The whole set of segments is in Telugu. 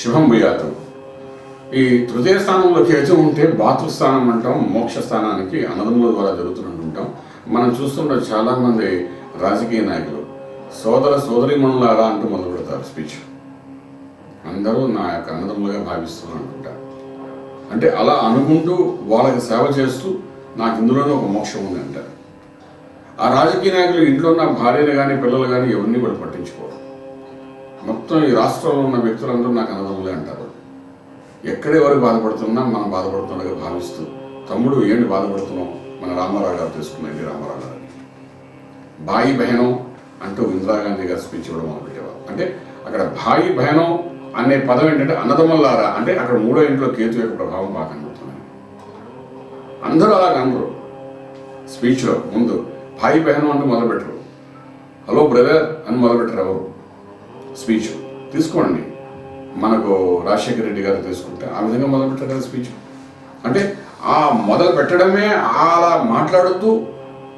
శుభం భూయాతం. ఈ తృతీయ స్థానంలో కేతు ఉంటే భాతృస్థానం అంటాం మోక్ష స్థానానికి అన్నదమ్ముల ద్వారా జరుగుతుంటాం మనం చూస్తుంటే చాలామంది రాజకీయ నాయకులు సోదర సోదరిమణులారా అంటూ మొదలు పెడతారు స్పీచ్ అందరూ నా యొక్క అన్నదమ్ములుగా భావిస్తున్నారు అనుకుంటారు అంటే అలా అనుకుంటూ వాళ్ళకి సేవ చేస్తూ నాకు ఇందులోనే ఒక మోక్షం ఉంది అంటారు. ఆ రాజకీయ నాయకులు ఇంట్లో నా భార్యను కానీ పిల్లలు కానీ ఎవరిని కూడా పట్టించుకోరు. మొత్తం ఈ రాష్ట్రంలో ఉన్న వ్యక్తులందరూ నాకు అన్నదమ్ములే అంటారు. ఎక్కడెవరు బాధపడుతున్నా మనం బాధపడుతున్నగా భావిస్తూ తమ్ముడు ఏంటి బాధపడుతున్నాం మన రామారావు గారు తీసుకున్నది రామారావు గారు భాయి భయనం అంటూ ఇందిరాగాంధీ గారు స్పీచ్ ఇవ్వడం మొదలుపెట్టేవారు అంటే అక్కడ భాయి భయనం అనే పదం ఏంటంటే అన్నదమ్ములారా అంటే అక్కడ మూడో ఇంట్లో కేతు యొక్క ప్రభావం బాగా కనబడుతున్నాయి అందరూ అలా కనబరు స్పీచ్లో ముందు భాయి బహనం అంటూ మొదలుపెట్టరు. హలో బ్రదర్ అని మొదలుపెట్టరు ఎవరు? స్పీచ్. తీసుకోండి. మనకు రాజశేఖర రెడ్డి గారు తీసుకుంటే ఆ విధంగా మొదలు పెట్టారు కదా స్పీచ్. అంటే ఆ మొదలు పెట్టడమే అలా మాట్లాడుతూ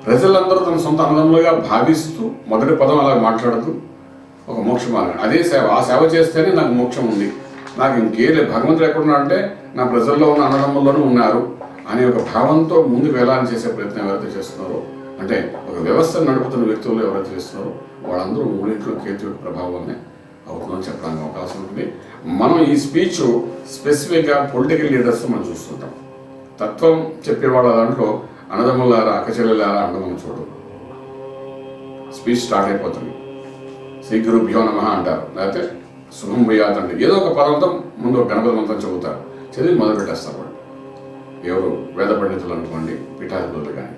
ప్రజలందరూ తన సొంత అన్నదమ్ములుగా భావిస్తూ మొదటి పదం అలా మాట్లాడుతూ ఒక మోక్ష మార్గం అదే సేవ ఆ సేవ చేస్తేనే నాకు మోక్షం ఉంది. నాకు ఇంకేలే భగవంతుడు ఎక్కడున్నా అంటే నా ప్రజల్లో ఉన్న అన్నదమ్ముల్లోనూ ఉన్నారు అనే ఒక భావంతో ముందుకు వెళ్ళాలని చేసే ప్రయత్నం ఎవరైతే చేస్తున్నారో అంటే ఒక వ్యవస్థను నడుపుతున్న వ్యక్తులు ఎవరైతే చేస్తున్నారో వాళ్ళందరూ మూడింట్లో కేతు యొక్క ప్రభావాన్ని అవుతుందని చెప్పడానికి అవకాశం ఉంటుంది. మనం ఈ స్పీచ్ స్పెసిఫిక్గా పొలిటికల్ లీడర్స్ మనం చూస్తుంటాం. తత్వం చెప్పేవాళ్ళ దాంట్లో అన్నదమ్ములారా అక్కచెల్లెలారా అంటే చూడు స్పీచ్ స్టార్ట్ అయిపోతుంది. శ్రీ గురుభ్యో నమ అంటారు. లేకపోతే శుభం భూయాత్ అంటే ఏదో ఒక పదంతో ముందు గణపతి మంత్రం చెబుతారు. చదివి మొదలు పెట్టేస్తారు వాళ్ళు. ఎవరు? వేద పండితులు అనుకోండి పీఠాధిపతులు కానీ.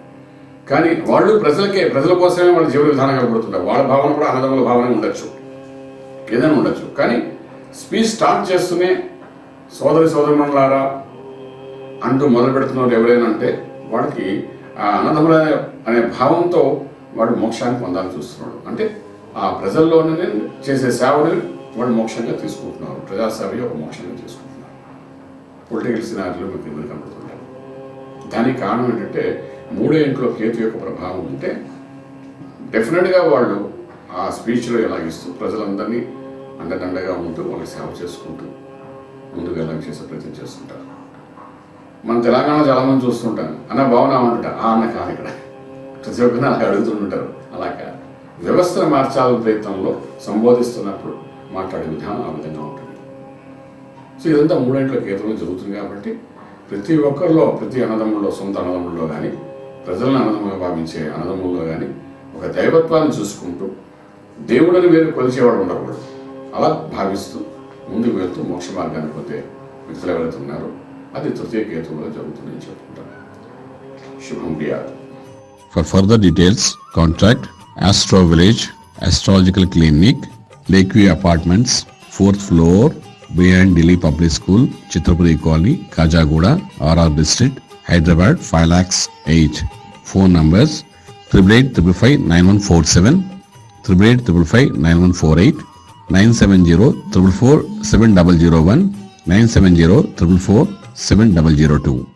కానీ వాళ్ళు ప్రజలకే ప్రజల కోసమే వాళ్ళ జీవన విధానం కనబడుతుంటారు. వాళ్ళ భావన కూడా అన్నదమ్ముల భావన ఉండొచ్చు. ఏదైనా ఉండొచ్చు. కానీ స్పీచ్ స్టార్ట్ చేస్తూనే సోదరి సోదరులారా అంటూ మొదలు పెడుతున్నారు ఎవరైనా అంటే వాడికి ఆ అన్నదమ్ముల అనే భావంతో వాడు మోక్షాన్ని పొందాలని చూస్తున్నాడు. అంటే ఆ ప్రజల్లోనే చేసే సేవని వాడు మోక్షంగా తీసుకుంటున్నారు. ప్రజాసేవ ఒక మోక్షంగా తీసుకుంటున్నారు. పొలిటికల్ సినారీలో మీకు ఇబ్బంది కనబడుతుంటారు దానికి కారణం ఏంటంటే మూడో ఇంట్లో కేతు యొక్క ప్రభావం ఉంటే డెఫినెట్గా వాళ్ళు ఆ స్పీచ్లో ఎలాగిస్తూ ప్రజలందరినీ అండదండగా ఉంటూ వాళ్ళకి సేవ చేసుకుంటూ ముందుకు వెళ్ళాలని చేసే ప్రయత్నం చేస్తుంటారు. మన తెలంగాణ చాలామంది చూస్తుంటాను అన్న భావన అంటుంటా ఆ అన్న కాదు ఇక్కడ. ప్రతి ఒక్కరిని అలా అడుగుతుంటారు అలా కాదు. వ్యవస్థను మార్చాలని ప్రయత్నంలో సంబోధిస్తున్నప్పుడు మాట్లాడే విధానం ఆ విధంగా ఉంటుంది. సో ఇదంతా మూడేంట్ల కేతులు జరుగుతుంది కాబట్టి ప్రతి ఒక్కరిలో ప్రతి అన్నదమ్ముల్లో సొంత అన్నదమ్ముల్లో కానీ ప్రజలను అనదముగా భావించే అనదములుగా కానీ ఒక దైవత్వాన్ని చూసుకుంటూ దేవుడని వేరు కొలిచేవాడు ఉండకూడదు. అలా భావిస్తూ ముందుకు వెళ్తూ మోక్ష మార్గాన్ని పోతే మిగతా వెళుతున్నారు అది తృతీయ కేతువులో జరుగుతుందని చెప్పుకుంటాను శుభం Priya. For further details contract astro village astrological clinic lake apartments fourth floor behind Delhi public school Chitrapuri colony Khajaguda RR district Hyderabad five lakhs eight phone numbers triple eight triple five nine one four seven triple eight triple five nine one four eight nine seven zero triple four seven double zero one nine seven zero triple four seven double zero two.